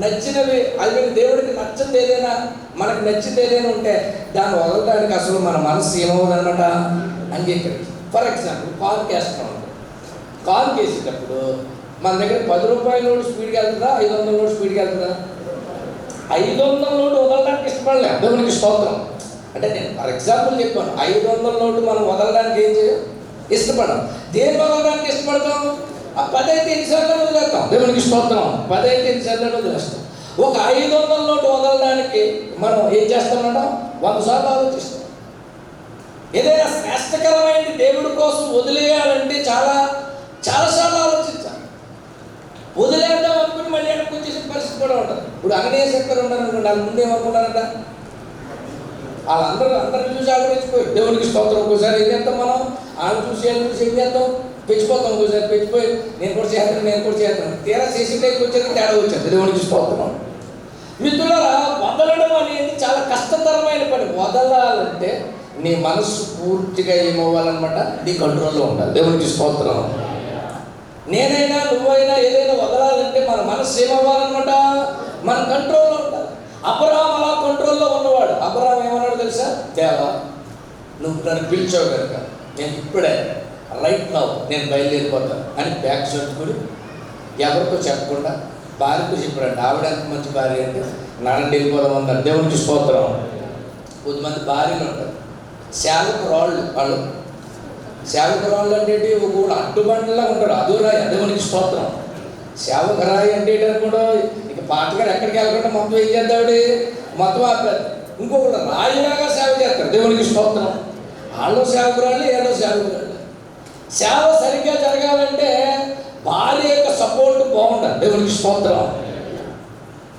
నచ్చినవి అది దేవుడికి నచ్చదు ఏదైనా మనకు నచ్చితే ఏదైనా ఉంటే దాన్ని వదలడానికి అసలు మన మనసు ఏమవుదన్నమాట అంగీకరించి ఫర్ ఎగ్జాంపుల్ కాల్ వేస్తున్నాం కాల్ చేసేటప్పుడు మన దగ్గర పది రూపాయల నోటు స్పీడ్కి వెళ్తుందా? ఐదు వందల నోటు స్పీడ్కి వెళ్తుందా? ఐదు వందల నోటు వదలడానికి ఇష్టపడలే. దేవునికి స్తోత్రం. అంటే నేను ఫర్ ఎగ్జాంపుల్ చెప్పాను ఐదు వందల నోటు మనం వదలడానికి ఏం చేయం? ఇష్టపడం దేని వదలడానికి ఇష్టపడతాం ఆ పదైతే ఎన్నిసార్లు వదిలేస్తాం దేవునికి స్తోత్రం. పదైతే ఎన్నిసార్లు వదిలేస్తాం ఒక ఐదు వందల నోటు వదలడానికి మనం ఏం చేస్తామన్నా వంద సార్లు ఆలోచిస్తాం. ఏదైనా శ్రేష్టకరమైనది దేవుడి కోసం వదిలేయాలంటే చాలా చాలాసార్లు ఆలోచించాలి. వదిలేద్దాం అనుకుని మళ్ళీ వెనక్కి వచ్చేసిన పరిస్థితి కూడా ఉంటుంది ఇప్పుడు అగ్నేయ శంకర్ ఉన్నారనుకోండి అనుకోండి వాళ్ళ ముందు ఏమనుకున్నారంట వాళ్ళందరూ అందరిని చూసి ఆలోచించిపోయి దేవునికి స్తోత్రం. ఒకసారి ఏం చేస్తాం మనం? ఆయన చూసి వెళ్ళి చూసి ఏం చేస్తాం? పెంచిపోతాం ఒకసారి పెంచిపోయి నేను కూడా చేస్తాను నేను కూడా చేస్తాను తీరా చేసి టైంకి వచ్చేది తేడా వచ్చాను దేవునికి స్తోత్రం మిత్రులారా వదలడం అనేది చాలా కష్టతరమైన పని. వదలాలంటే నీ మనసు పూర్తిగా ఏమవ్వాలన్నమాట? నీ కంట్రోల్లో ఉండాలి. దేవునికి స్తోత్రం నేనైనా నువ్వైనా ఏదైనా వదలాలంటే మన మనసు ఏమవ్వాలన్నమాట? మన కంట్రోల్లో ఉండాలి. అబ్రహాం అలా కంట్రోల్లో ఉన్నవాడు. అపరామ ఏమన్నాడు తెలుసా? దేవా నువ్వు నన్ను పిలిచావు కనుక నేను ఇప్పుడే రైట్ నౌ నేను బయలుదేరిపోతాను అని బ్యాగ్ చుట్టుకుని ఎవరితో చెప్పకుండా భార్యతో చెప్పాడు ఆవిడ ఎంత మంచి భార్య అంటే నన్ను వెళ్ళిపోదాం అన్నారు దేవునికి స్తోత్రం కొద్దిమంది భార్యలు ఉంటారు. సేవకు రాళ్ళు వాళ్ళు. సేవకు రాళ్ళు అంటే ఒక ఊళ్ళో అడ్డుబండలా ఉంటారు. అదో రాయి దేవునికి స్తోత్రం సేవకు రాయి అంటే కూడా ఇక పాటగారు ఎక్కడికి వెళ్ళకుండా మొత్తం ఏం చేద్దాడు మొత్తం ఆపారు ఇంకొకటి రాయిలాగా సేవ చేస్తారు. దేవునికి స్తోత్రం వాళ్ళు సేవకురాళ్ళు ఏదో సేవకురాళ్ళు సేవ సరిగ్గా జరగాలంటే భార్య యొక్క సపోర్ట్ బాగుండాలి. దేవునికి స్తోత్రం.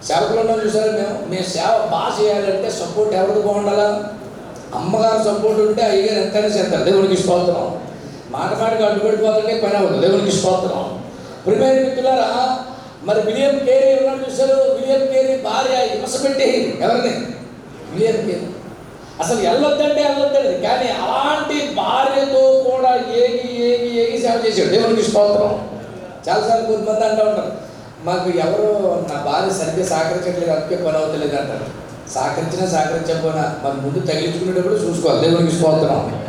సేవకులు చూసారు మేము? మేము సేవ బాగా చేయాలంటే సపోర్ట్ ఎవరికి బాగుండాలా? అమ్మగారు సపోర్ట్ ఉంటే అయ్యగారు ఎంతైనా చేస్తారు. దేవునికి స్తోత్రం. మాట మాటకి అడ్డుపడిపోతుంటే పని అవ్వదు. దేవునికి స్తోత్రం. ప్రిమేర్ మిత్రులారా మరి విలియం కేరీ ఉన్నాడు చూసారు? విలియం కేరీ భార్య హింస పెట్టి ఎవరిని? William Carey. అసలు వెళ్ళొద్దంటే వెళ్ళొద్దండి కానీ అలాంటి భార్యతో కూడా ఏగి ఏగి ఏగి సేవ చేశాడు? దేవునికి స్తోత్రం. చాలాసార్లు కొంతమంది అంటూ ఉంటారు. మాకు ఎవరు నా భార్య సరిగ్గా సహకరించట్లేదు అందుకే పని అవుతలేదు అంటారు. సహకరించినా సహకరించకపోయినా మరి ముందు తగిలించుకునేటప్పుడు చూసుకోవాలి. దేవునికి స్తోత్రం.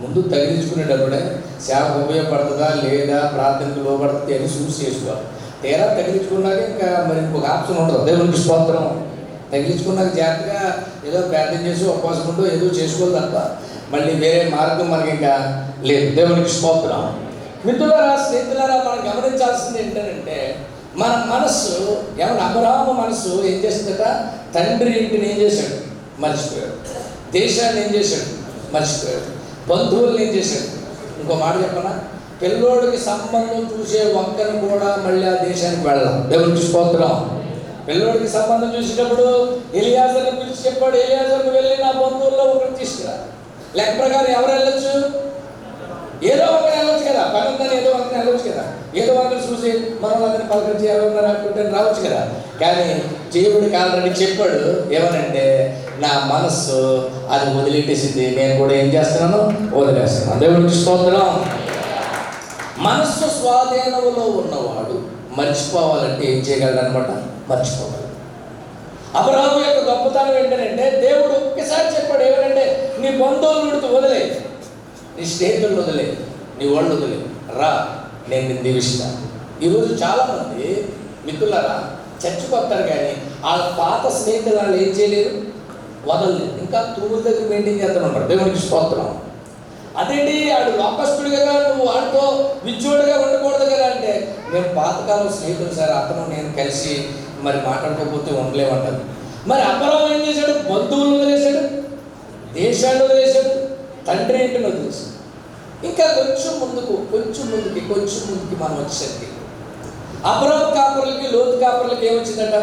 ముందు తగిలించుకునేటప్పుడే సేవ ఉపయోగపడుతుందా లేదా ప్రార్థనకు లోపడుతుంది అని చూసి చేసుకోవాలి. తీరా తగిలించుకున్నాక ఇంకా మరి ఇంకొక ఆప్షన్ ఉండదు. దేవునికి స్తోత్రం. తగిలించుకున్నాక జాగ్రత్తగా ఏదో ప్రార్థన చేసి ఉపవాసం ఉంటూ ఏదో చేసుకోవాలి తప్ప మళ్ళీ వేరే మార్గం మనకి ఇంకా లేదు. దేవునికి స్తోత్రం. మిత్రులారా స్నేహితులారా మనం గమనించాల్సింది ఏంటంటే మన మనస్సు ఏమన్నా అబ్రహాము మనస్సు ఏం చేసిందట? తండ్రి ఇంటిని ఏం చేశాడు? మర్చిపోయాడు. దేశాన్ని ఏం చేశాడు? మర్చిపోయాడు. బంధువుల్ని ఏం చేశాడు? ఇంకో మాట చెప్పనా? పిల్లోడికి సంబంధం చూసే వంకను కూడా మళ్ళీ ఆ దేశానికి వెళ్ళాం. దేవునికి స్తోత్రం. పిల్లోడికి సంబంధం చూసేటప్పుడు ఎలియాజర్ని పిలిచి చెప్పాడు ఎలియాజర్ని వెళ్ళి నా బంధువుల్లో ఒకటి తీసుకురా. లెక్క ప్రకారం ఎవరు వెళ్ళొచ్చు? ఏదో ఒకరు వెళ్ళొచ్చు కదా పని ఉందని ఏదో ఒకరిని వెళ్ళొచ్చు కదా. ఏదో ఒకరిని చూసి మనం అందరిని పలకరించి ఎవరన్నా రాకుంటే రావచ్చు కదా. కానీ దేవుడికి ఆల్రెడీ చెప్పాడు ఏమనంటే నా మనస్సు అది వదిలేటేసింది నేను కూడా ఏం చేస్తున్నాను? వదిలేస్తున్నాను. దేవుడికి స్తోత్రం. మనస్సు స్వాధీనంలో ఉన్నవాడు మర్చిపోవాలంటే ఏం చేయగలడు అనమాట మర్చిపోగలడు అబ్రహాము యొక్క గొప్పతనం ఏంటంటే దేవుడు ఒక్కసారి చెప్పాడు ఏమనంటే నీ బంధువులు వదిలే. నీ స్నేహితులను వదిలే. నీ వాళ్ళు వదిలే. రా నేను నిన్ను దీవిస్తాను. ఈరోజు చాలామంది మిత్రులరా చచ్చిపోతారు కానీ వాళ్ళ పాత స్నేహితులు వాళ్ళు ఏం చేయలేరు? వదలలేదు ఇంకా తూముల దగ్గర మెయింటైన్ చేస్తూ ఉంటారు స్తోత్రం. అదేంటి? ఆడు లోకస్తుడు నువ్వు వాడితో విజ్యోడిగా ఉండకూడదు కదా అంటే మేము పాతకాలం స్నేహితులు సార్ అతను నేను కలిసి మరి మాట్లాడుకోకపోతే ఉండలేమంటారు. మరి అపరం ఏం చేశాడు? బంధువులు వదిలేశాడు దేశాన్ని వదిలేశాడు తండ్రి ఇంటిని వదిలేశాడు. ఇంకా కొంచెం ముందుకు కొంచెం ముందుకి కొంచెం ముందుకి మనం వచ్చేసరికి అబ్రహం కాపురులకి లోతు కాపురులకి ఏమొచ్చిందట?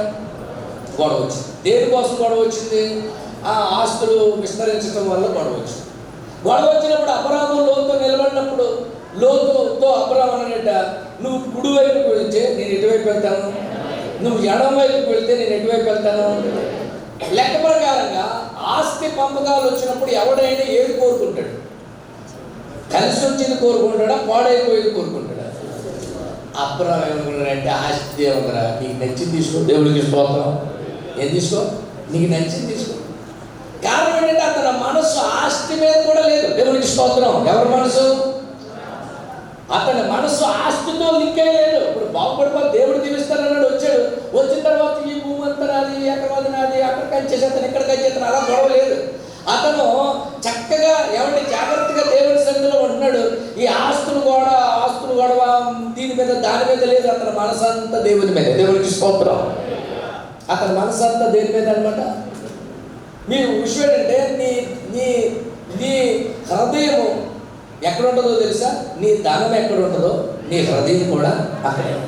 గొడవ వచ్చింది. దేనికోసం గొడవ వచ్చింది? ఆ ఆస్తులు విస్తరించడం వల్ల గొడవ వచ్చింది. గొడవ వచ్చినప్పుడు అబ్రహం లోతు నిలబడినప్పుడు లోతుతో అబ్రహం అన్నట నువ్వు కుడివైపు వైపుకి నేను ఇటువైపు వెళ్తాను. నువ్వు ఎడం వైపుకి వెళ్తే నేను ఎటువైపు వెళ్తాను? లెక్క ప్రకారంగా ఆస్తి పంపకాలు వచ్చినప్పుడు ఎవడైనా ఏది కోరుకుంటాడు? కలిసి వచ్చింది కోరుకుంటాడా? పాడైపోయేది కోరుకుంటాడా? అబ్రహం ఏమనుకున్నాడంటే ఆస్తి దేవుందిరా నీకు నచ్చింది తీసుకో. దేవుడికి స్తోత్రం. ఏం తీసుకో? నీకు నచ్చింది తీసుకో. కారణం ఏంటంటే అతని మనస్సు ఆస్తి మీద కూడా లేదు. దేవునికి స్తోత్రం. ఎవరి మనసు అతని మనసు ఆస్తితో లింక్ అయ్యలేదు ఇప్పుడు బాగుపడిపో దేవుడు దీవిస్తానన్నాడు వచ్చాడు. వచ్చిన తర్వాత ఈ భూమి అంతా నాది ఎక్కడ నాది అక్కడ కంచేసేతను ఇక్కడ కంచేతను అలా గొడవ లేదు అతను చక్కగా ఎవరిని జాగ్రత్తగా దేవుడి సన్నిధిలో ఉంటున్నాడు. ఈ ఆస్తులు గోడ ఆస్తులు గొడవ దీని మీద దాని మీద లేదు. అతని మనసు అంతా దేవుని మీద. దేవుడికి స్తోత్రం. అతని మనసు అంతా దేని మీద అనమాట మీరు విషయం అంటే నీ నీ నీ హృదయము ఎక్కడ ఉంటుందో తెలుసా? నీ ధనం ఎక్కడ ఉంటుందో నీ హృదయం కూడా అక్కడే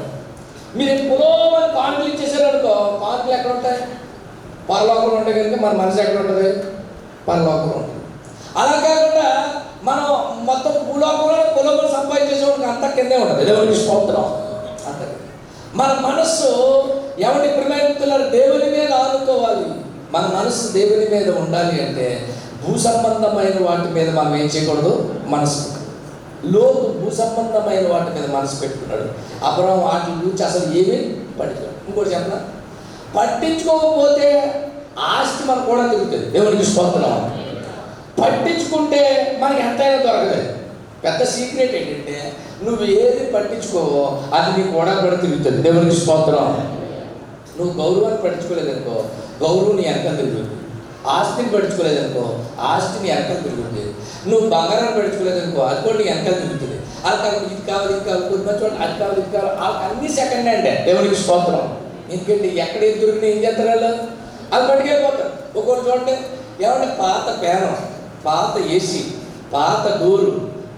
మీరు పులోమని కానుకలు ఇచ్చేసారనుకో కానుకలు ఎక్కడ ఉంటాయి పరలోకంలో ఉంటే కనుక మన మనసు ఎక్కడ ఉంటుంది పరలోకంలో ఉంటుంది. అలా కాకుండా మనం మొత్తం భూలోకంలో పులోకం సంపాదించేసేవాడికి అంత కిందే ఉంటుంది. దేవుడికి స్తోత్రం అంత. మన మనస్సు ఎవరి ప్రిమేమితున్నారు దేవుని మీద ఆనుకోవాలి. మన మనస్సు దేవుని మీద ఉండాలి అంటే భూ సంబంధమైన వాటి మీద మనం ఏం చేయకూడదు? మనసు లోతు భూ సంబంధమైన వాటి మీద మనసు పెట్టుకున్నాడు. అపరం వాటి గురించి అసలు ఏమీ పట్టించాడు ఇంకోటి చెప్పనా? పట్టించుకోకపోతే ఆస్తి మనకు కూడా తిరుగుతుంది. దేవునికి స్పందనం పట్టించుకుంటే మనకి ఎంతైనా దొరకదు. పెద్ద సీక్రెట్ ఏంటంటే నువ్వు ఏది పట్టించుకోవో అది నీకు కూడా కూడా తిరుగుతుంది. దేవునికి స్పందనం నువ్వు గౌరవాన్ని పట్టించుకోలేదనుకో గౌరవం నీ ఎంత తిరుగుతుంది. ఆస్తిని పట్టించుకోలేదనుకో ఆస్తి నీ వెనకాల తిరుగుతుంది. నువ్వు బంగారం పట్టించుకోలేదనుకో అది కూడా నీ వెనకాల తిరుగుతుంది. అది కావాలి ఇది కావాలి ఇది కావాలి కొద్దిగా చూడండి అది కావాలి ఇది కావాలి వాళ్ళకి అన్ని సెకండ్ హ్యాండే దేవునికి స్తోత్రం. ఎందుకంటే ఎక్కడ ఏది దొరికినా ఏం చేస్తారు వాళ్ళు? అది పట్టుకెళ్ళిపోతారు ఒక్కొక్కరు చూడండి ఏమంటే పాత పేనం పాత ఏసీ పాత డోరు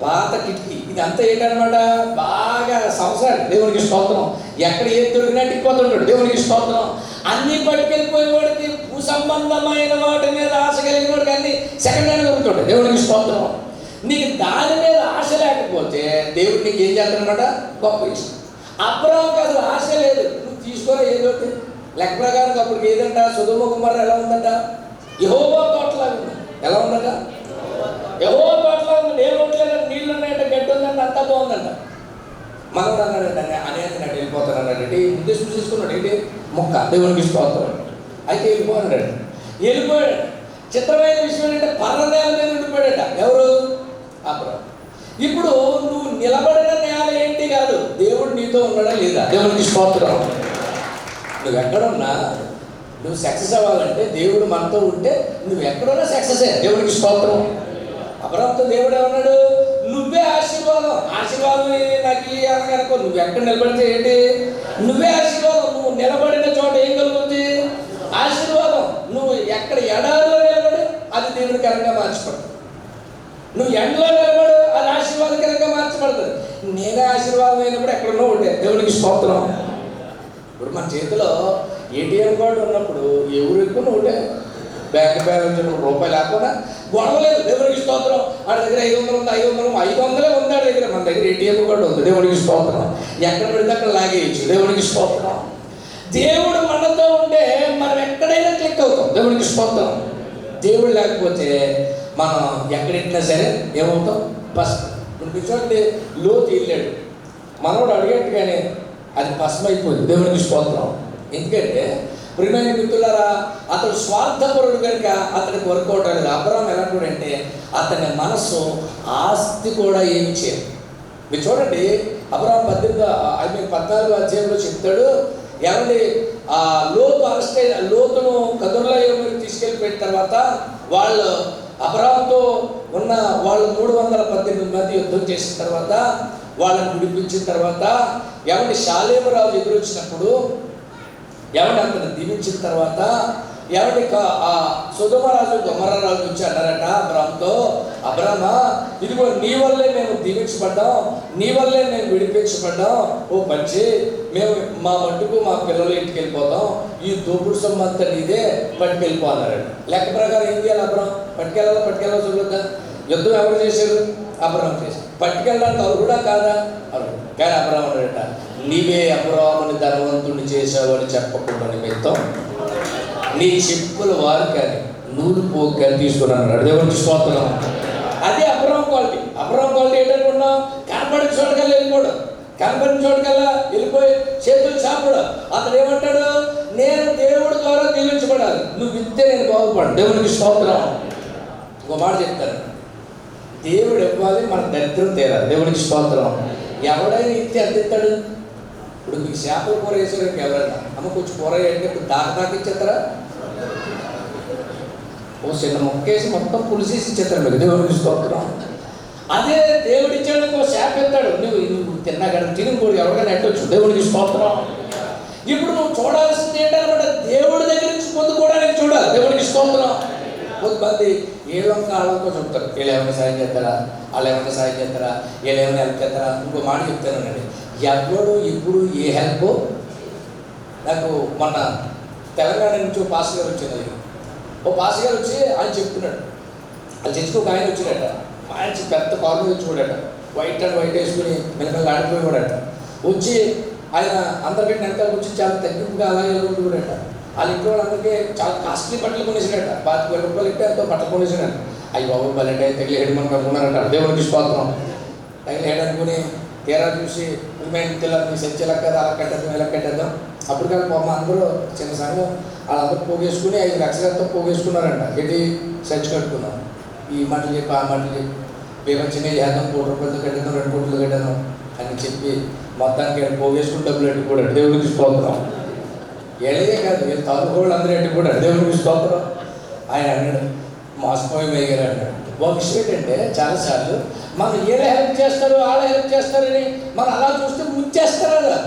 పాత కిటికీ ఇదంతా ఏంటనమాట బాగా సంసారం దేవునికి స్తోత్రం. ఎక్కడ ఏది దొరికినా టిక్కిపోతుంటాడు. దేవునికి స్తోత్రం. అన్ని పట్టుకెళ్ళిపోయేవాడికి భూ సంబంధమైన వాటి మీద ఆశ కలిగిన వాడికి అన్ని సెకండ్ హ్యాండ్ కొనుక్కోండి దేవుడికి స్తోత్రం. నీకు దాని మీద ఆశ లేకపోతే దేవుడు నీకు ఏం చేస్తాడనమాట గొప్ప ఇష్టం. అబ్రహాంకి అసలు ఆశ లేదు. నువ్వు తీసుకోరా ఏదో లెక్క ప్రకారం అప్పుడు ఏదంట? సుధుమ కుమార్ ఎలా ఉందంట? యహోబా తోటలా ఉంది. ఎలా ఉందట? యహోబా తోటలా ఉంది. ఏ నీళ్ళు ఉన్నాయంట గడ్డి ఉందంట అంతా బాగుందంట. మనోడు అన్నాడు అనేది నాడు వెళ్ళిపోతాను అన్నాడు ఉద్దేశం చేసుకున్నాడు ఏంటి? మొక్క దేవునికి స్తోత్రం. అయితే వెళ్ళిపోన్నాడు వెళ్ళిపోయాడు. చిత్రమైన విషయం ఏంటంటే పర్రనేల మీద ఉండిపోయాడట. ఎవరు? అప్పుడు ఇప్పుడు నువ్వు నిలబడిన నేల ఏంటి కాదు? దేవుడు నీతో ఉన్నాడా లేదా? దేవునికి స్తోత్రం. నువ్వు ఎక్కడున్నా నువ్వు సక్సెస్ అవ్వాలంటే దేవుడు మనతో ఉంటే నువ్వు ఎక్కడున్నా సక్సెస్ దేవునికి స్తోత్రం. అపరాంతో దేవుడు ఏమన్నాడు నువ్వే ఆశీర్వాదం. ఆశీర్వాదం నాకు ఇవ్వాలని అనుకో నువ్వు ఎక్కడ నిలబడితే ఏంటి? నువ్వే ఆశీర్వాదం నువ్వు నిలబడిన చోట ఏం కలుగుతుంది? ఆశీర్వాదం. నువ్వు ఎక్కడ ఎడారిలో నిలబడి అది దేవునికరంగా మార్చబడదు. నువ్వు ఎండలో నిలబడు అది ఆశీర్వాదకరంగా మార్చబడుతుంది నేనే ఆశీర్వాదం అయినప్పుడు ఎక్కడున్నా ఉండే. దేవునికి స్తోత్రం. ఇప్పుడు మన చేతిలో ఏటీఎం కార్డు ఉన్నప్పుడు ఎవరు ఎక్కువ ఒకటే బ్యాంక్ బ్యాలెన్స్ రూపాయలు రూపాయి లేకుండా గొడవ లేదు దేవునికి స్తోత్రం. ఆడ దగ్గర ఐదు వందలు ఉంది ఐదు వందలు ఐదు వందలే ఉంది ఆడ దగ్గర. మన దగ్గర ఏటీఎం కూడా ఉంది. దేవునికి స్తోత్రం. ఎక్కడ పెడితే అక్కడ లాగేయచ్చు దేవునికి స్తోత్రం. దేవుడు మనతో ఉంటే మనం ఎక్కడైనా క్లిక్ అవుతాం. దేవునికి స్తోత్రం. దేవుడు లేకపోతే మనం ఎక్కడెట్టినా సరే ఏమవుతాం? ఫస్ట్ ఇప్పుడు మీరు చూడండి లోతు వెళ్ళాడు. మనోడు అడిగట్టుగానే అది పసమైపోయింది దేవునికి స్తోత్రం. ఎందుకంటే ప్రియమైన మిత్రులారా అతడు స్వార్థపరుడు కనుక అతనికి వర్కౌట్ అవ్వలేదు అబ్రాహం ఎలాంటి అంటే అతని మనస్సు ఆస్తి కూడా ఏమి చేయదు. మీరు చూడండి అబ్రహం పద్దెనిమిది ఐ మీన్ పద్నాలుగు అధ్యాయంలో చెప్తాడు ఎవరి ఆ లోతు అరెస్ట్ అయిన లోతును కదుర్ల తీసుకెళ్ళి తీసుకెళ్ళిపోయిన తర్వాత వాళ్ళు అబ్రహంతో ఉన్న వాళ్ళు మూడు వందల పద్దెనిమిది మంది యుద్ధం చేసిన తర్వాత వాళ్ళని విడిపించిన తర్వాత ఎవరి శాలేమరాజు ఎదురొచ్చినప్పుడు ఎవరి అతను దీవించిన తర్వాత ఎవరి ఆ సుధమరాజు గొమరరాజు వచ్చి అన్నారట అబ్రామ్తో అబ్రామ ఇదిగో నీ వల్లే మేము దీవించబడ్డాం నీ వల్లే మేము విడిపించబడ్డాం. ఓ మంచి మేము మా మట్టుకు మా పిల్లల ఇంటికి వెళ్ళిపోతాం. ఈ దోపుడు సొమ్మంతా నీదే పట్టుకెళ్ళిపోవాలన్నారట లెక్క ప్రకారం ఏం చేయాలి అబ్రాం పట్టుకెళ్ళాలా పట్టుకెళ్ళాలి చూడొద్దా యుద్ధం ఎవరు చేశారు? అబ్రహం చేశారు. పట్టుకెళ్ళడానికి అవి కాదా? అరుడు కానీ అబ్రాహం అన్నాడట నీవే అబ్రాహముని ధనవంతుని చేశావని చెప్పకుండా నిమిత్తం నీ చెప్పుల వారికని నూలు పోగు తీసుకున్నాను. దేవునికి స్తోత్రం. అదే అబ్రాహం క్వాలిటీ. అబ్రాహం క్వాలిటీ ఏంటనుకున్నాం కనపడిన చోటకల్లా వెళ్ళిపోవడం కనపడిన చోటకల్లా వెళ్ళిపోయి చేతులు చాపడు. అతడు ఏమంటాడు? నేను దేవుడి ద్వారా దీవించబడాలి. నువ్వు ఇస్తే నేను బాగుపడు దేవునికి స్తోత్రం. ఒక మాట చెప్తాను. దేవుడు ఇవ్వాలి మన దరిద్రం తీరాలి. దేవునికి స్తోత్రం. ఎవడైనా ఇస్తే అందిస్తాడు? ఇప్పుడు మీ చేపల కూర వేసారు ఎవరైనా అమ్మ కొంచెం కూర అంటే ఇప్పుడు దాకా దాకా ఇచ్చేస్తారా ఓ చిన్న మొక్కేసి మొత్తం పులిసేసి ఇచ్చేస్తాడు మీకు? దేవుడికి స్తోత్రం. అదే దేవుడు ఇచ్చాడు ఇంకో శాప ఎత్తాడు నువ్వు నువ్వు తిన్నా కదా తిని కూడా ఎవరికైనా ఎట్టొచ్చు దేవుడికి స్తోత్రం. ఇప్పుడు నువ్వు చూడాల్సింది ఏంటన్నమాట దేవుడి దగ్గర నుంచి పొందుకోవడానికి చూడాలి. దేవుడికి స్తోత్రం. కొంతమంది ఒక ఆళ్ళొక్క చెప్తారు. వీళ్ళు ఏమైనా సాయం చేస్తారా? వాళ్ళు ఏమైనా సాయం చేస్తారా? వీళ్ళు ఏమైనా హెల్ప్ చేస్తారా? ఇంకో మాట చెప్తానండి ఎవరు ఇప్పుడు ఏ హెల్ప్? నాకు మొన్న తెలంగాణ నుంచి ఓ పాస్ గారు వచ్చింది ఓ పాస్ గారు వచ్చి ఆయన చెప్తున్నాడు. అది చర్చికి ఒక ఆయన వచ్చినట్ట మంచి పెద్ద కారు తెచ్చుకోడట వైట్ అండ్ వైట్ వేసుకుని మెల్లమెల్ల ఆడిపోయాడట వచ్చి ఆయన అందరికంటే వెనకాల వచ్చి చాలా తగ్గింపుగా అలాగే ఉండేవాడట వాళ్ళ ఇంట్లో వాళ్ళందరికీ చాలా కాస్ట్లీ బట్టలు కొనేసినట్ట పాతిక వేల రూపాయలు ఇట్టే ఎంతో బట్టలు కొనేసినట్టు అయ్యి బాబు బలంటే తగిలి హెడ్ మనకు అనుకున్నారట దేవునికి స్తోత్రం తగిలి అనుకుని తీరా చూసి మేము పిల్లల్ని సెంచలకు కదా? అలా కట్టేద్దాం ఇలా కట్టేద్దాం. అప్పుడు కానీ పాపం అందరూ చిన్న సంఘం వాళ్ళందరూ పోగేసుకుని ఐదు లక్షలతో పోగేసుకున్నారంట. ఇది సెంచు కట్టుకున్నాం. ఈ మంటలు చెప్పి ఆ మంటలు చెప్పి బీభత్సంగా చేద్దాం కోటి రూపాయలతో కట్టేద్దాం రెండు కోట్లు కట్టేద్దాం అని చెప్పి మొత్తానికి పోగేసుకుని డబ్బులు ఎట్టుకోడాడు దేవుడికి స్తోత్రం ఏళ్ళదే కాదు వీళ్ళు తాలూకు అందరూ అందరూ కూడా దేవుడు స్తోత్రం? ఆయన అన్నాడు మోసపోయి మేగారు అన్నాడు. ఒక విషయం ఏంటంటే చాలాసార్లు మనం ఏదో హెల్ప్ చేస్తారు వాళ్ళ హెల్ప్ చేస్తారని మనం అలా చూస్తే ముంచేస్తారు కదా